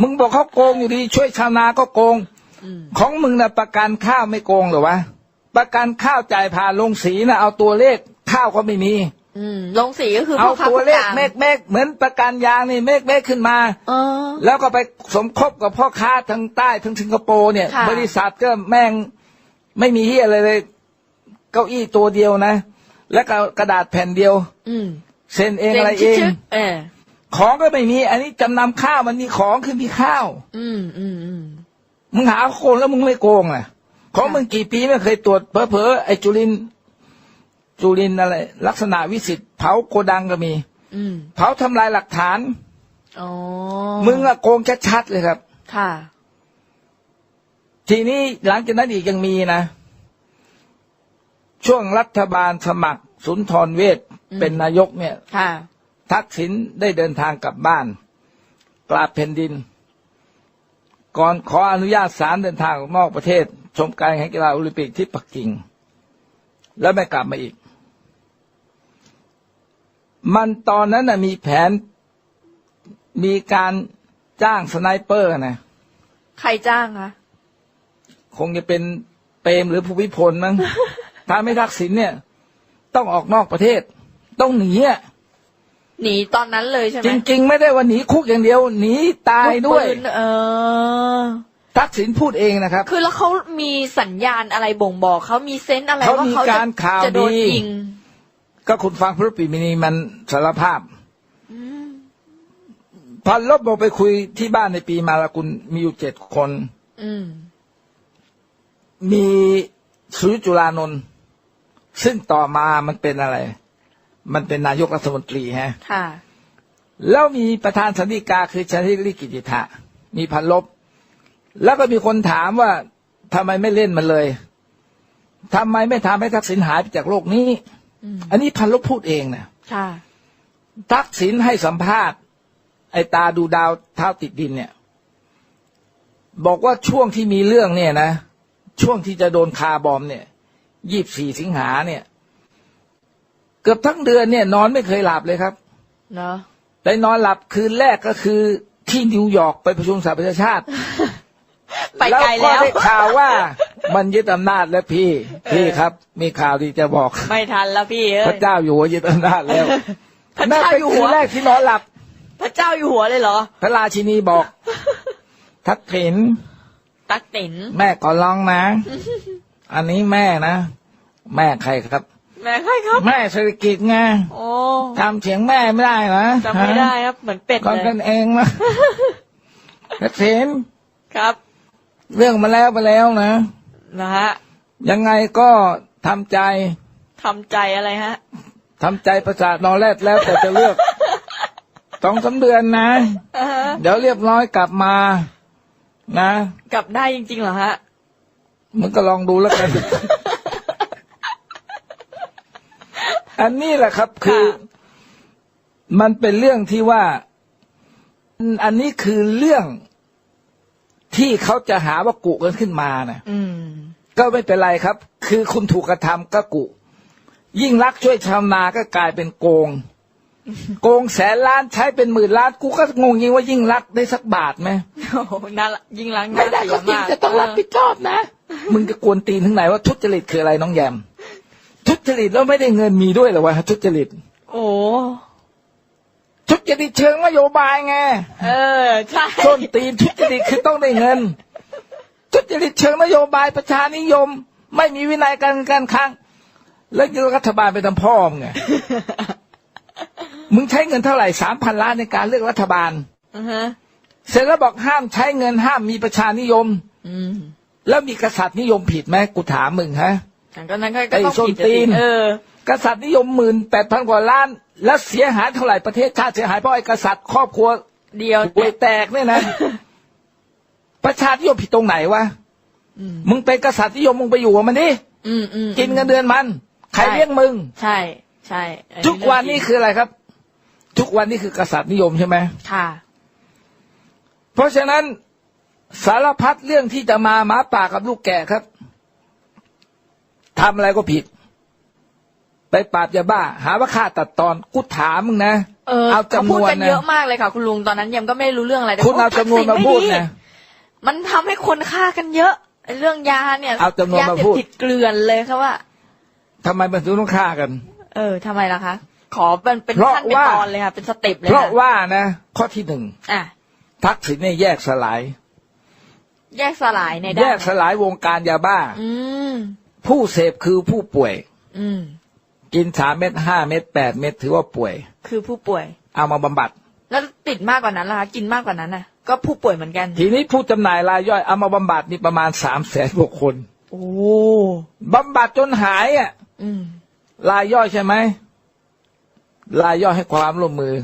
มึงบอกเขาโกงอยู่ดี ช่วยชาวนาก็โกงอืมของมึงนะประกันข้าวไม่โกงเหรอวะประกันข้าวจ่ายผ่านลงสีนะเอาตัวเลขข้าวก็ไม่มีอืมลงสีก็คือเอาพ่อค้าตัวคนเลกขลางเมฆเมฆเหมือนประกันยางนี่เมฆเมฆขึ้นมาเออแล้วก็ไปสมคบกับพ่อค้าทางใต้ทางสิงคโปร์เนี่ยค่ะบริษัทก็แม่งไม่มีเฮียอะไรเลย เก้าอี้ตัวเดียวนะ แล้วก็กระดาษแผ่นเดียว อืมเซ็นเองอะไรเองชึกๆเออ ของก็ไม่มี อันนี้จำนำข้าวมันมีของคือมีข้าว อืมอืมอืมมึงหาโกงแล้วมึงไม่โกงอะ ของมึงกี่ปีไม่เคยตรวจเพอเพอๆไอ้จุลินทร์จุลินทร์อะไร ลักษณะวิสิทธิ์เผาโกดังก็มี อืมเผาทำลายหลักฐานอ๋อมึงอะโกงชัดๆเลยครับ ค่ะ ทีนี้หลังจากนั้นอีกยังมีนะ ช่วงรัฐบาลสมัคร สุนทรเวชอืมเป็นนายกเนี่ย ค่ะ ทักษิณได้เดินทางกลับบ้าน กราบแผ่นดิน ก่อนขออนุญาตศาลเดินทางออกนอกประเทศ ชมการแข่งกีฬาโอลิมปิกที่ปักกิ่ง แล้วไม่กลับมาอีก มันตอนนั้นนะมีแผนมีการจ้างสไนเปอร์นะใครจ้างคะคงจะเป็นเปรมหรือภูมิพลมั้งถ้าไม่ทักษิณเนี่ย ต้องออกนอกประเทศ ต้องหนีอะ หนีตอนนั้นเลยใช่ไหมจริง ๆ ไม่ได้ว่าหนีคุกอย่างเดียวหนีตายด้วยลูกปืนเออทักษิณพูดเองนะครับ คือแล้วเขามีสัญญาณอะไรบ่งบอกเขามีเซนส์อะไรเขาว่ามีเขากาจะรข่าวจะโดนดียิง ก็คุณฟังพระปิมินีมันสารภาพอืมพันลบบอกไปคุยที่บ้านในปีมาลากุลมีอยู่เจ็ดคนอืมมีสุริยจุลานนท์ซึ่งต่อมามันเป็นอะไร มันเป็นนายกรัฐมนตรีฮะค่ะ แล้วมีประธานสันติกาคือชาติลิกิติทะมีพันลบ แล้วก็มีคนถามว่าทำไมไม่เล่นมันเลยทำไมไม่ทำให้ทักษิณหายไปจากโลกนี้อืมอันนี้พันลบพูดเองนะค่ะ ทักษิณให้สัมภาษณ์ ไอ้ตาดูดาวเท้าติดดินเนี่ย บอกว่าช่วงที่มีเรื่องเนี่ยนะ ช่วงที่จะโดนคาร์บอมเนี่ยยี่บสี่สิงหาเนี่ย เกือบทั้งเดือนเนี่ย นอนไม่เคยหลับเลยครับเนาะได้นอนหลับคืนแรกก็คือที่นิวยอร์กไปประชุมสหประชาชาติ ไปไกลก็แล้วได้ข่าวว่ามันยึดอำนาจแล้วพี่ พี่ครับ มีข่าวดีจะบอก ไม่ทันแล้วพี่เอ้พระยเจ้าอยู่หัวยึดอำนาจแล้วพระนั่นเจ้าเป็นอยู่คืหันวแรกที่นอนหลับ พระเจ้าอยู่หัวเลยเหรอ พระราชินีบอก ทักษิณตักตินแม่ขอร้องนะ อันนี้แม่นะ แม่ใครครับ แม่ใครครับ แม่เศรษฐกิจไงโอ้จำเสียงแม่ไม่ได้เหรอจำไม่ได้ครับ เหมือนเป็ดก่อนเลกันยเองนะทักษิณครับ เรื่องมาแล้วไปแล้วนะนะฮะ ยังไงก็ทำใจทำใจอะไรฮะทำใจประสาทนอนแรดแล้วแต่จะเลือกสองสามเดือนนะอ่าฮะเดี๋ยวเรียบร้อยกลับมา นะ กลับได้จริงๆเหรอฮะมึงก็ลองดูแล้วกัน อันนี้แหละครับคือค่ะมันเป็นเรื่องที่ว่า อันนี้คือเรื่องที่เขาจะหาว่ากุกันขึ้นมานะอืมก็ไม่เป็นไรครับ คือคุณถูกกระทำก็กุ ยิ่งรักษณ์ช่วยชาวนาก็กลายเป็นโกง โกงแสนล้านใช้เป็นหมื่นล้านกูก็งงยิงว่ายิ่งรักษณ์ได้สักบาทไหมโอ้โหน่ารักยิ่งล้างหไม่น้าได้เสีก็ยจริงมากจะต้องรับผิดชอบนะ มึงจะกวนตีนถึงไหนว่าทุจริตคืออะไรน้องแยม ทุจริตแล้วไม่ได้เงินมีด้วยเหรอวะทุจริต โอ้ทุจริตเชิงนโยบายไงเออใช่ส้นตีนทุจริตคือต้องได้เงิน ทุจริตเชิงนโยบายประชานิยม ไม่มีวินัยการการคลังแล้วรัฐบาลไปทำพ่อมึงไงมึงใช้เงินเท่าไหร่สามพันล้านในการเลือกรัฐบาลอือฮะเสร็จแล้วบอกห้ามใช้เงินห้ามมีประชานิยมอืมแล้วมีกษัตริย์นิยมผิดไหมกูถามมึงฮะงั้น ก็นั้นก็ไอ้ต้องส้นผิดอะตีสินเออกษัตริย์นิยมหมื่นแปดพันกว่าล้าน แล้วเสียหายเท่าไหร่ประเทศชาติเสียหายเพราะไอ้กษัตริย์ครอบครัว เดียวป่วยแตกเนี่ยนะ ประชานิยมผิดตรงไหนวะอืมมึงเป็นกษัตริย์นิยมมึงไปอยู่กับมันดิอืมอืมกินเงินเดือนมัน ใครเลี้ยงมึง ใช่ ใช่อัทุกวันนี้คืออะไรครับ ทุกวันนี้คือกษัตริย์นิยมใช่ไหมค่ะ เพราะฉะนั้นสารพัดเรื่องที่จะมาหมาป่ากับลูกแกะครับ ทำอะไรก็ผิด ไปปราบยาบ้า หาว่าฆ่าตัดตอนกูถามมึงนะเออเอาเขาจำนพูดวนกันนะเยอะมากเลยค่ะ คุณลุงตอนนั้นยังก็ไม่รู้เรื่องอะไรแต่คุณเอาจำนวนมาพูดทักษิณไนะมันทำให้คนฆ่ากันเยอะไอ้เรื่องยาเนี่ยเอาจำนวนมาพูดยเสพติดเกลื่อนเลยค่ะว่าทำไมมันถึงต้องฆ่ากัน เออทำไมล่ะคะขอเป็นเป็นเพราะขั้นเป็นว่าตอนเลยค่ะเป็นสเต็ปเลยเพราะค่ะว่านะข้อที่หนึ่งอะทักษิณเนี่ยแยกสลาย แยกสลายในแยด้านกสลายวงการยาบ้า อืม ผู้เสพคือผู้ป่วย อืม กินสามเม็ดห้าเม็ดแปดเม็ดถือว่าป่วย คือผู้ป่วย เอามาบำบัด แล้วติดมากกว่านั้นล่ะคะกินมากกว่านั้นน่ะ ก็ผู้ป่วยเหมือนกัน ทีนี้ผู้จำหน่ายรายย่อยเอามาบำบัดนี่ประมาณสามแสนกว่าคนโอ้บำบัดจนหายอะ อืม รายย่อยใช่ไหมรายย่อยให้ความร่วมมือ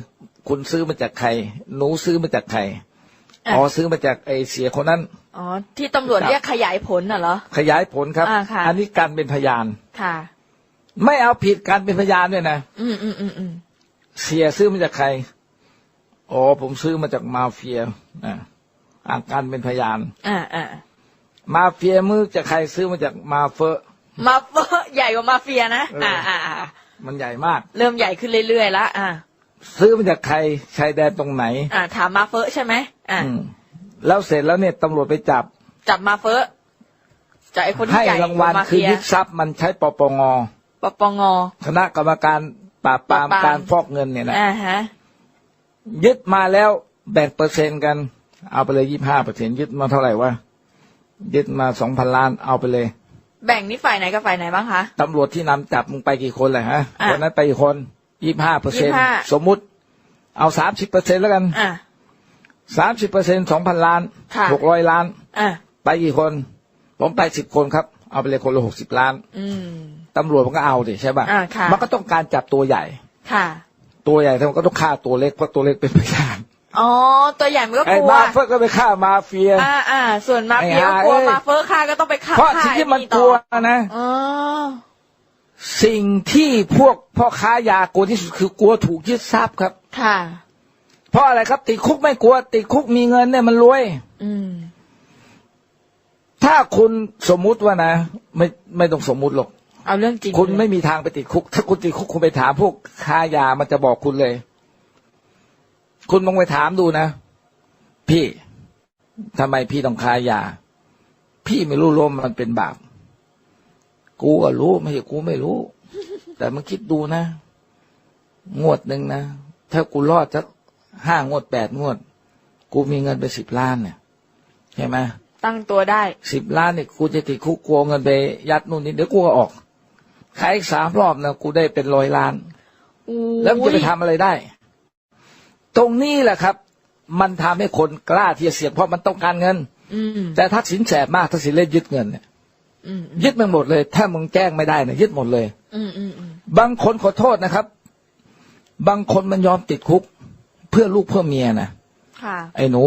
คุณซื้อมาจากใคร หนูซื้อมาจากใคร อะอ๋อซื้อมาจากไอเสียคนนั้นอ๋อที่ตำรวจครับเรียกขยายผลน่ะเหรอขยายผลครับอ่าค่ะ อันนี้การเป็นพยานค่ะ ไม่เอาผิดการเป็นพยานด้วยนะอืมอืมอืมอืมเสียซื้อมาจากใครอ๋อผมซื้อมาจากมาเฟียอ่าอ่าการเป็นพยานอ่าอ่ามาเฟียมือจากใครซื้อมาจากมาเฟอร์มาเฟอร์ใหญ่กว่ามาเฟียนะเอออ่อ่าอ่าอ่ามันใหญ่มาก เริ่มใหญ่ขึ้นเรื่อยๆแล้วอ่าซื้อมาจากใครชายแดนตรงไหน อ่าถามมาเฟอร์ใช่ไหม อ่าอืมแล้วเสร็จแล้วเนี่ยตำรวจไปจับ จับมาเฟอร์จับไอ้คนที่ให้ใหญ่รางวัลกมาคือเฟียยึดทรัพย์มันใช้ปปงปปงคณะกรรมการปราบปรามปราบปรามการฟอกเงินเนี่ยนะอ่าฮะยึดมาแล้วแบ่งเปอร์เซ็นต์กัน เอาไปเลยยี่ห้าเปอร์เซ็นยึดมาเท่าไหร่วะยึดมาสองพันล้านเอาไปเลย แบ่งนี่ฝ่ายไหนกับฝ่ายไหนบ้างคะตำรวจที่นำจับมึงไปกี่คนเลยฮะอะวันนั้นไปกี่คนยี่ห้าเปอร์เซ็นต์25สมมุติ เอาสามสิบเปอร์เซ็นต์แล้วกันอ่า สามสิบเปอร์เซ็นต์สองพันล้านค่ะหกร้อยล้านอ่าไปกี่คน ผมไปสิบคนครับ เอาไปเลยคนละหกสิบล้านอืมตำรวจมันก็เอาดิใช่ป่ะอ่าค่ะมันก็ต้องการจับตัวใหญ่ ค่ะ ตัวใหญ่แต่มันก็ต้องฆ่าตัวเล็กเพราะตัวเล็กเป็นพยานอ๋อ ตัวใหญ่มันก็ไอ้กลัวมาเฟิร์ก็ไปฆ่ามาเฟีย อ่าอ่าส่วนมาเฟียไอ้ห่าก็กลัวเอ้ยมาเฟอร์ฆ่าก็ต้องไปฆ่าเพราะฆ่าสิ่งที่มันไอ้กลัวนะอ๋อสิ่งที่พวกพ่อค้ายากลัวที่สุดคือกลัวถูกยึดทรัพย์ครับ ค่ะ เพราะอะไรครับ ติดคุกไม่กลัว ติดคุกมีเงินเนี่ยมันรวย อืมถ้าคุณสมมุติว่านะไม่ไม่ต้องสมมุติหรอกเอาเรื่องจริงคุณเลยไม่มีทางไปติดคุก ถ้าคุณติดคุกคุณไปถามพวกค้ายามันจะบอกคุณเลย คุณลองไปถามดูนะ พี่ทำไมพี่ต้องค้ายา พี่ไม่รู้ลมมันเป็นบาปกูก็รู้ไม่ใช่กูไม่รู้ แต่มันคิดดูนะ งวดหนึ่งนะ ถ้ากูรอดสัก ห้างวดแปดงวด กูมีเงินไปสิบล้านเนี่ยใช่ไหมตั้งตัวได้สิบล้านเนี่ยกูจะติดคุกกลัวเงินไปยัดนู่นนี่เดี๋ยวกูก็ออกขายอีกสามรอบนะกูได้เป็นร้อยล้านแล้วมันจะไปทำอะไรได้ ตรงนี้แหละครับ มันทำให้คนกล้าที่จะเสี่ยงเพราะมันต้องการเงิน อืมแต่ทักษิณแสบมากทักษิณเล่นยึดเงินเนี่ยอืมยึดมันหมดเลย ถ้ามึงแจ้งไม่ได้นะยึดหมดเลย อืมอืมอืมบางคนขอโทษนะครับ บางคนมันยอมติดคุก เพื่อลูกเพื่อเมียนะค่ะไอ้หนู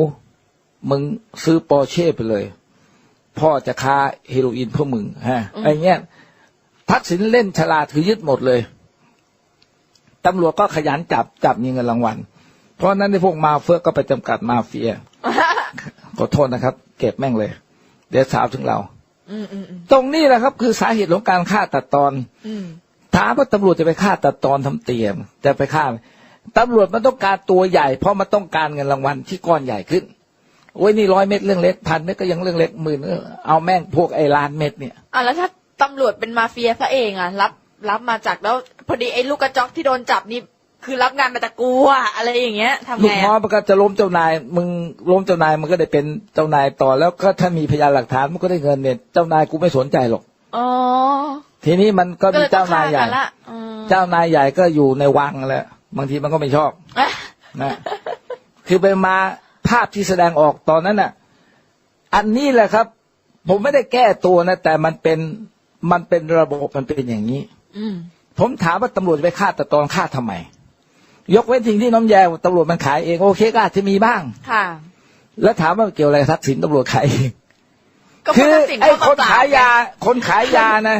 มึงซื้อปอร์เช่ไปเลย พ่อจะค้าเฮโรอีนเพื่อมึงฮะไอ้เงี้ยทักษิณเล่นฉลาดคือยึดหมดเลยตำรวจก็ขยันจับจับมีเงินรางวัล เพราะฉะนั้นในพวกมาเฟือก็ไปจำกัดมาเฟียขอโทษนะครับ เก็บแม่งเลย เดี๋ยวสาวถึงเราอืมอืมอืมตรงนี้แหละครับ คือสาเหตุของการฆ่าตัดตอนอืมถามว่าตำรวจจะไปฆ่าตัดตอนทำเตียม จะไปฆ่าไหม ตำรวจมันต้องการตัวใหญ่ เพราะมันต้องการเงินรางวัลที่ก้อนใหญ่ขึ้นโอ้ยนี่ร้อยเม็ดเรื่องเล็กพันเม็ดก็ยังเรื่องเล็กหมื่นเออเอาแม่งพวกไอ้ล้านเม็ดเนี่ยอะแล้วถ้าตำรวจเป็นมาเฟียซะเองอะรับรับมาจากแล้วพอดีไอ้ลูกกระจอกที่โดนจับนี่คือรับงานมาจากกูอะอะไรอย่างเงี้ยทำลูไงกน้องอะมันก็จะล้มเจ้านาย มึงล้มเจ้านายมันก็ได้เป็นเจ้านายต่อแล้วก็ถ้ามีพยานหลักฐานมันก็ได้เงินเนี่ยเจ้านายกูไม่สนใจหรอกอ๋อทีนี้มันก็ก็มีเลยต้อเจ้างนายฆ่าใหญ่กันละอืมเจ้านายใหญ่ก็อยู่ในวังแหล้ว บางทีมันก็ไม่ชอบอะนะคือไปมาภาพที่แสดงออกตอนนั้นน่ะ อันนี้แหละครับ ผมไม่ได้แก้ตัวนะ แต่มันเป็นมันเป็นระบบมันเป็นอย่างนี้ อืมผมถามว่าตำรวจจะไปฆ่าแต่ตอนฆ่าทำไม ยกเว้นสิ่งที่น้องแยวตำรวจมันขายเองโอเคก็อาจจะมีบ้าง ค่ะ แล้วถามว่าเกี่ยวอะไรกับทักษิณตำรวจขายเองก็คืผู้อตัดสินไอ้เข้คนมปรบขายยา คนขายยานะ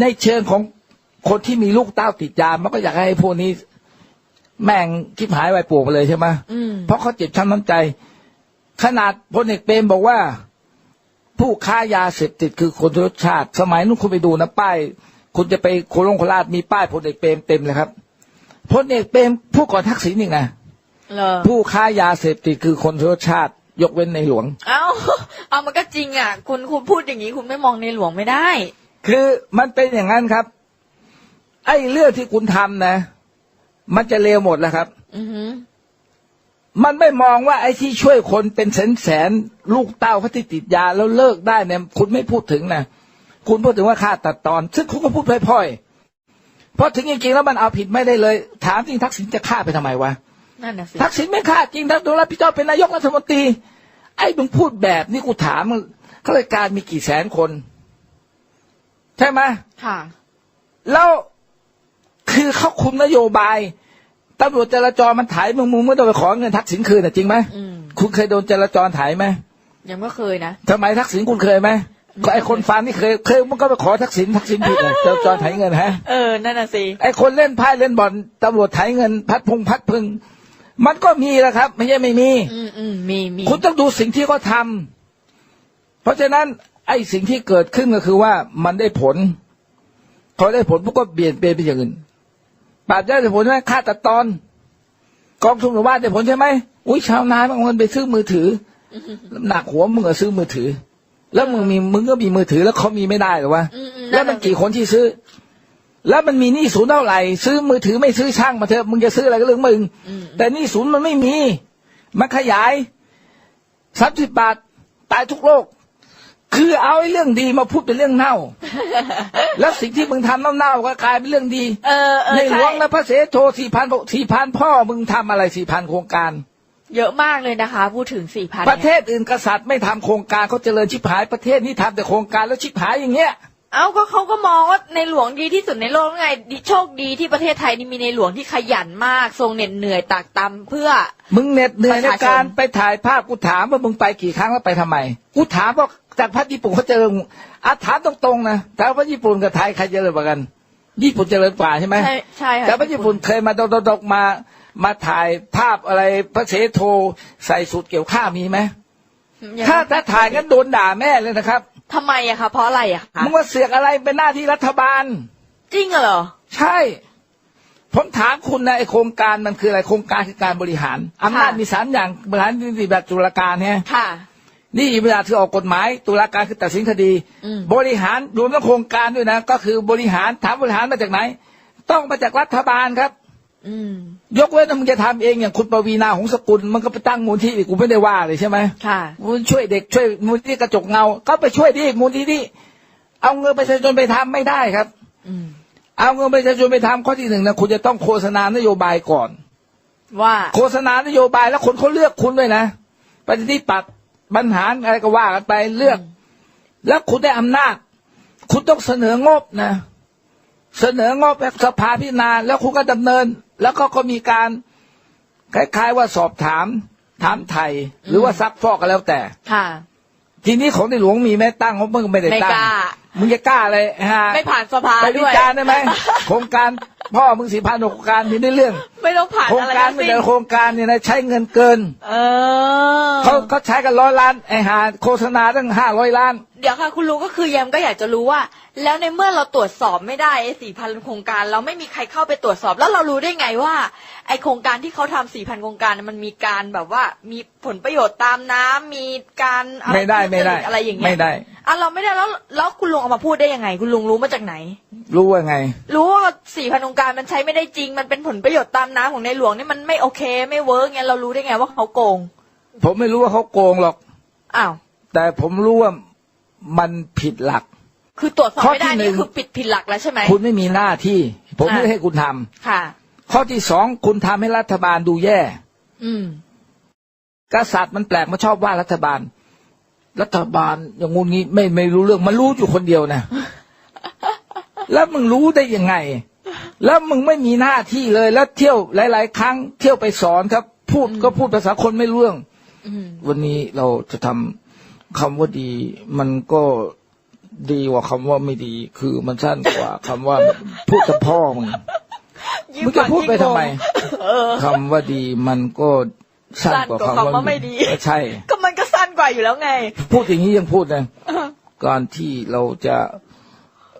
ในเชิงของคนที่มีลูกเต้าติดยามันก็อยากให้พวกนี้ แม่งคิดหายไวป่วงไปเลยใช่ไหมอืมเพราะเขาเจ็บช้ำน้ำใจ ขนาดพลเอกเปรมบอกว่า ผู้ค้ายาเสพติดคือคนทุกชาติ สมัยนู้นคุณไปดูนะป้าย คุณจะไปโคลงโคราชมีป้ายพลเอกเปรมเต็มเลยครับพลเอกเปรมผู้ก่อนทักษิณอีกนะเหรอผู้ค้ายาเสพติดคือคนทุกชาติ ยกเว้นในหลวง เอ้าเอามันก็จริงอะ คุณคุณพูดอย่างนี้ คุณไม่มองในหลวงไม่ได้ คือมันเป็นอย่างนั้นครับ ไอ้เรื่องที่คุณทำนะ มันจะเลวหมดแล้วครับอือหือมันไม่มองว่าไอ้ที่ช่วยคนเป็นแสนแสนๆลูกเต้าเขาที่ติดยาแล้วเลิกได้เนี่ย คุณไม่พูดถึงนะคุณพูดถึงว่าค่าตัดตอน ซึ่งคุณก็พูดพล่อยๆเพราะถึงจริงๆแล้วมันเอาผิดไม่ได้เลย ถามจริงทักษิณจะฆ่าไปทำไมวะนั่นน่ะสิทักษิณไม่ฆ่าจริงนะโดนรับผิดชอบเป็นนายกรัฐมนตรี ไอ้มึงพูดแบบนี้กูถามมึงข้าราชการมีกี่แสนคน ใช่ไหมค่ะ แล้ว คือเขาคุมนโยบายตำรวจจราจรมันถ่ายมึงมึงไม่ต้องไปขอเงินทักษิณคืนน่ะจริงไหมอืมคุณเคยโดนจราจรถ่ายไหมยังไม่เคยนะทำไมทักษิณคุณเคยไหมก็ไอคนฟันนี่เคยเคยมันก็ไปขอทักษิณทักษิณผิดเลยจราจรถ่ายเงินฮะเออนั่นน่ะสิไอคนเล่นไพ่เล่นบอลตำรวจถ่ายเงิน พัดพงพัดพึง มันก็มีแหละครับ ไม่ใช่ไม่มีอืมอืมมีมีคุณต้องดูสิ่งที่เขาทำเพราะฉะนั้น ไอ้สิ่งที่เกิดขึ้นก็คือว่ามันได้ผลพอได้ผลพวกก็เปลี่ยนเปลี่ยนไปอย่างอื่น ปราบได้ผลใช่ไหมค่าตัดตอน กองทุนหมู่บ้านได้ผลใช่ไหมอุ้ยชาวนาบางคนไปซื้อมือถือหนักหัวมึงก็ซื้อมือถือ แล้วมึงมีมึงก็มีมือถือแล้วเขามีไม่ได้หรอวะอืมอืมแล้วมันกี่คนที่ซื้อ แล้วมันมีหนี้ศูนย์เท่าไหร่ซื้อมือถือไม่ซื้อช่างมาเถอะมึงจะซื้ออะไรก็เรื่องมึงอืมแต่หนี่ศูนย์มันไม่มีมันขยายสามสิบบาทตายทุกโลก คือเอาไอ้เรื่องดีมาพูดเป็นเรื่องเน่า แล้วสิ่งที่มึงทำเน่าๆก็กลายเป็นเรื่องดีเออเออในหลใช่วงนะพระเสโทสี่พันสี่พันพ่อมึงทำอะไรสี่พันโครงการ เยอะมากเลยนะคะ พูดถึงสี่พันประเทศอื่นกษัตริย์ไม่ทำโครงการเขาเจริญชิบหายประเทศนี้ทำแต่โครงการแล้วชิบหายอย่างเงี้ย เอ้าก็เขาก็มองว่าในหลวงดีที่สุดในโลกไงดีโชคดีที่ประเทศไทยนี่มีในหลวงที่ขยันมากทรงเหน็ดเหนื่อยตากตำเพื่อ มึงเหน็ดเหนื่อยในประชาชนการไปถ่ายภาพกูถามว่ามึงไปกี่ครั้งแล้วไปทำไมกูถามว่าจากพัฒญี่ปุ่นเขาเจริญอาถามตรงๆนะแต่ว่าญี่ปุ่นกับไทยใครเจริญกว่ากัน ญี่ปุ่นเจริญกว่าใช่ไหมใช่ใช่ค่ะแต่ว่าญี่ปุ่นเคยมาดกดกๆมามาถ่ายภาพอะไรพระเสโทใส่สูตรเกี่ยวข้าวมีไหมยังถ้าถ้าถ่ายงั้นโดนด่าแม่เลยนะครับ ทำไมอะคะเพราะอะไรอะคะมึงว่าเสือกอะไรเป็นหน้าที่รัฐบาล จริงเหรอ ใช่ผมถามคุณนะไอโครงการมันคืออะไรโครงการคือการบริหารอำนาจมีสามอย่างบริหารนิติบัตรตุลาการเนี่ยค่ะนี่อิบราคือออกกฎหมายตุลาการคือตัดสินคดีอืมบริหารรวมทั้งโครงการด้วยนะ ก็คือบริหารถามบริหารมาจากไหน ต้องมาจากรัฐบาลครับอืม ยกเว้นว่ามึงจะทำเองอย่างคุณปวีนาหงสกุลมันก็ไปตั้งมูลที่กูไม่ได้ว่าเลยใช่ไหมค่ะมูลช่วยเด็กช่วยมูลที่กระจกเงา ก็ไปช่วยดิมูลที่นี่เอาเงินประชาชนไปทำไม่ได้ครับ อืมเอาเงินประชาชนไปทำข้อที่หนึ่งนะคุณจะต้องโฆษณานโยบายก่อน ว่า โฆษณานโยบายแล้วคนเขาเลือกคุณด้วยนะปฏิทิปัดบรรหารอะไรก็ว่ากันไปเลือก แล้วคุณได้อำนาจ คุณต้องเสนองบนะ เสนองบให้สภาพิจารณาแล้วคุณก็ดำเนิน แล้วก็ก็มีการคล้ายๆว่าสอบถาม ถามไทย หรือว่าซักฟอกก็แล้วแต่ค่ะ ทีนี้ของในหลวงมีไหมตั้งงบมึงไม่ได้ไม่ตั้งกล้ามึงจะกล้าเลยฮะไม่ผ่านสภาไปวิด้วยจารณ์ได้ไหมโครงการ พ่อมึงสี่พันโครงการมีได้เรื่อง ไม่ต้องผ่านโครงอะไรการทั้งไม่สิ้นแต่ละโครงการเนี่ยนะใช้เงินเกินเออ เขาเขาใช้กันร้อยล้านไอ้หาโฆษณาตั้งห้าร้อยล้าน เดี๋ยวค่ะคุณลุงก็คือแยมก็อยากจะรู้ว่า แล้วในเมื่อเราตรวจสอบไม่ได้ไอ้สี่พันโครงการ เราไม่มีใครเข้าไปตรวจสอบ แล้วเรารู้ได้ไงว่า ไอ้โครงการที่เขาทำสี่พันโครงการน่ะมันมีการแบบว่ามีผลประโยชน์ตามน้ำมีการอะรไม่ได้ไม่ได้ทุจริตอะไรอย่างเงี้ย ไม่ได้ อะเราไม่ได้แล้วแล้วคุณลุงเอามาพูดได้ยังไง คุณลุงรู้มาจากไหน รู้ว่าไง รู้ว่าสี่พันโครงการมันใช้ไม่ได้จริง มันเป็นผลประโยชน์ตามน้ำของในหลวงนี่มันไม่โอเค ไม่เวิร์กเงี้ยเรารู้ได้ไงว่าเขาโกง ผมไม่รู้ว่าเขาโกงหรอกอ้าวแต่ผมรู้ว่ามันผิดหลัก คือตรวจสอบข้อไม่ได้ที่หนึ่นี่งคือปิดผิดหลักแล้วใช่ไหมคุณไม่มีหน้าที่ ผมไม่อะได้ให้คุณทำค่ะ ข้อที่สองคุณทำให้รัฐบาลดูแย่ อืมกษัตริย์มันแปลกมาชอบว่ารัฐบาล รัฐบาลอย่างงูงี้ไม่ไม่รู้เรื่องมันรู้อยู่คนเดียวนะแล้วมึงรู้ได้ยังไง แล้วมึงไม่มีหน้าที่เลย แล้วเที่ยวหลาย ๆ ครั้ง เที่ยวไปสอนครับ พูดก็พูดภาษาคนไม่รู้เรื่องอืมวันนี้เราจะทำคำว่าดี มันก็ดีกว่าคำว่าไม่ดี คือมันสั้นกว่าคำว่าพูดกับพ่อมึงยิ่งมึงจะพูดไปทำไมเออคำว่าดีมันก็สั้นกว่าสั้นกว่าคำคำว่าว่าไม่ดี ใช่ ก็มันก็สั้นก ว่าอยู่แล้วไง พูดอย่างนี้ยังพูดนะการที่เราจะ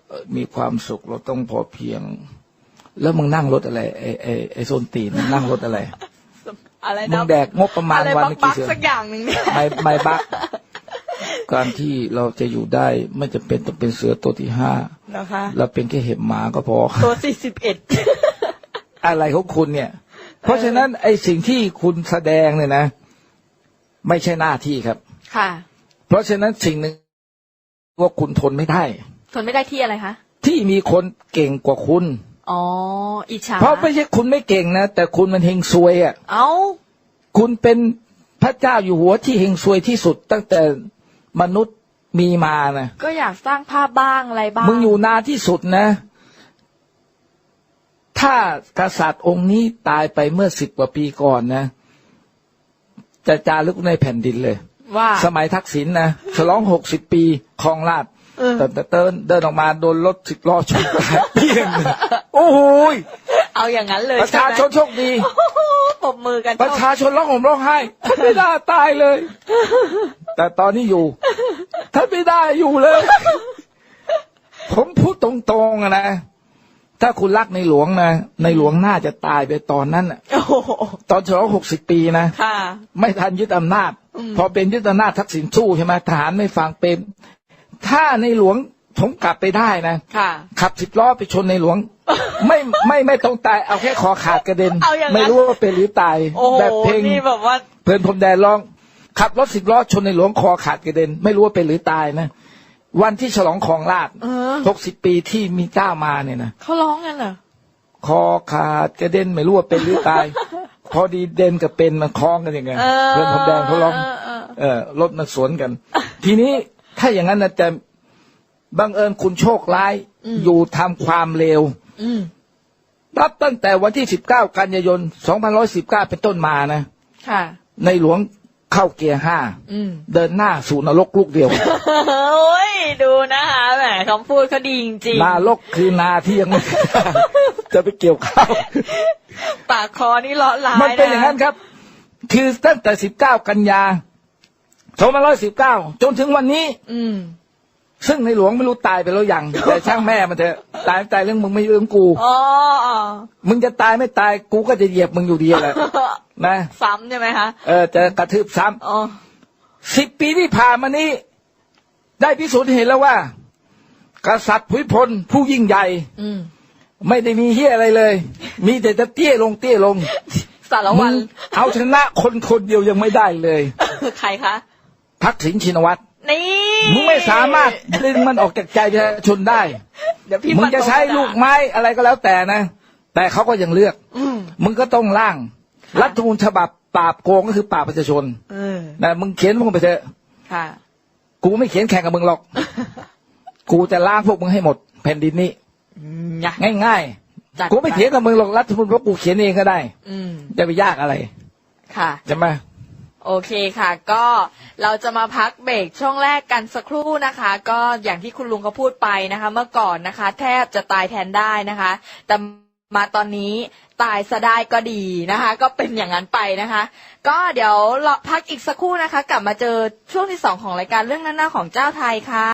เอ่อมีความสุขเราต้องพอเพียง แล้วมึงนั่งรถอะไรไอ้ไอ้ไอ้โซนตีนมึงนั่งรถอะไรอะไรมึนะงแดกงบประมาณอะไรวันบักละบักี่กเสือสักอย่างหนึ่งเนี่ยไม่ไม่บักการที่เราจะอยู่ได้ไม่จะเป็นต้องเป็นเสือตัวที่ห้านะคะเราเป็นแค่เห็บหมาก็พอ ตัวสี่สิบเอ็ดอะไรของคุณเนี่ย เพราะฉะนั้นไอ้สิ่งที่คุณแสดงเนี่ยนะ ไม่ใช่หน้าที่ครับ ค่ะ เพราะฉะนั้นสิ่งหนึ่งว่าคุณทนไม่ได้ ทนไม่ได้ที่อะไรคะ ที่มีคนเก่งกว่าคุณ อ๋อ อิจฉา เพราะไม่ใช่คุณไม่เก่งนะ แต่คุณมันเฮงซวยอะ เอ้าคุณเป็นพระเจ้าอยู่หัวที่เฮงซวยที่สุด ตั้งแต่มนุษย์มีมานะก็อยากสร้างภาพบ้างอะไรบ้าง มึงอยู่นานที่สุดนะ ถ้ากษัตริย์องค์นี้ตายไปเมื่อสิบกว่าปีก่อนนะ จะจารึกในแผ่นดินเลย ว่าสมัยทักษิณนะฉลองหกสิบปีคลองลาดเออแต่แต่เดินเดินออกมาโดนรถสิบล้อชนตายเปี้ยงเลยโอ้โหยเอาอย่างนั้นเลยประชาชนใไหมโชคดีโอ้โหปรบมือกันประชาชนร้องห่มร้องไห้ท่านไม่ได้ตายเลย แต่ตอนนี้อยู่ท่านไม่ได้อยู่เลย ผมพูดตรงๆอะนะถ้าคุณรักในหลวงนะในหลวงน่าจะตายไปตอนนั้นน่ะโอ้โหตอนฉลองหกสิบปีนะค่ะไม่ทันยึดอำนาจอืม พอเป็นยึดอำนาจทักษิณสู้ใช่ไหมทหารไม่ฟังเป็น ถ้าในหลวงผมกลับไปได้นะค่ะขับสิบล้อไปชนในหลวง ไม่ไม่ไม่ต้องตายเอาแค่คอขาดกระเด็นเอาอย่างนั้นไม่รู้ว่าเป็นหรือตายโอ้โหแบบเพลงนี่แบบว่าเพลินพรมแดนร้องขับรถสิบล้อชนในหลวงคอขาดกระเด็น ไม่รู้ว่าเป็นหรือตายนะวันที่ฉลองของราชเออหกสิบปีที่มีเจ้ามาเนี่ยนะเขาร้องกันเหรอคอขาดกระเด็นไม่รู้ว่าเป็นหรือตาย พอดีเด่นกับเป็นมันคล้องกันยังไงเออเพลินพรมแดนเขาร้องเออเออเออรถมันสวนกัน ทีนี้ถ้าอย่างนั้นนะจะบังเอิญคุณโชคร้าย อยู่ทำความเลวอืมนับตั้งแต่วันที่19กันยายน2119เป็นต้นมานะค่ะในหลวง เข้าเกียร์ห้าอืมเดินหน้าสู่นรกลูกเดียว โอ้ย ดูนะคะแหมคำพูดเขาดีจริงนารกคือนาที่ยังไม่จะไปเกี่ยวข้าวๆปากคอนี่เลาะลายมันเป็นอย่างนั้นครับ คือตั้งแต่19กันยา2119จนถึงวันนี้ อืมซึ่งในหลวงไม่รู้ตายไปแล้วยังแต่ช่างแม่มันเถอะตายไม่ตายเรื่องมึงไม่เรื่องกูอ๋ออ๋อมึงจะตายไม่ตายกูก็จะเหยียบมึงอยู่ดีแหละ นะ ซ้ำใช่ไหมคะเออจะกระทืบซ้อ๋อำสิบปีที่ผ่านมานี้ ได้พิสูจน์ให้เห็นแล้วว่า กษัตริย์ผุยพลผู้ยิ่งใหญ่ อืมไม่ได้มีเฮียอะไรเลย มีแต่จะเตี้ยลงเตี้ยลงสารมึวังตรเอาชนะคนคนเดียวยังไม่ได้เลย ใครคะทักษิณชินวัตรนี่มึงไม่สามารถดึงมันออกจากใจประชาชนได้ เดี๋ยวพี่มึงจะใช้ลูกไม้อะไรก็แล้วแต่นะ แต่เขาก็ยังเลือก อืมมึงก็ต้องร่างค่ะ รัฐธรรมนูญฉบับปราบโกงก็คือปราบประชาชนเออนะมึงเขียนมึงไปเถอะค่ะกูไม่เขียนแข่งกับมึงหรอก กูจะล้างพวกมึงให้หมด แผ่นดินนี้อืมอยากง่ายจัดๆกูไม่เถียงกับมึงหรอกรัฐธรรมนูญเพราะกูเขียนเองก็ได้ อืมจะไปยากอะไร ค่ะใช่ไหมโอเคค่ะ ก็เราจะมาพักเบรกช่วงแรกกันสักครู่นะคะ ก็อย่างที่คุณลุงเขาพูดไปนะคะ เมื่อก่อนนะคะ แทบจะตายแทนได้นะคะ แต่ มาตอนนี้ตายซะได้ก็ดีนะคะ ก็เป็นอย่างนั้นไปนะคะ ก็เดี๋ยวเราพักอีกสักครู่นะคะ กลับมาเจอช่วงที่สองของรายการเรื่องหน้าๆของเจ้าไทยค่ะ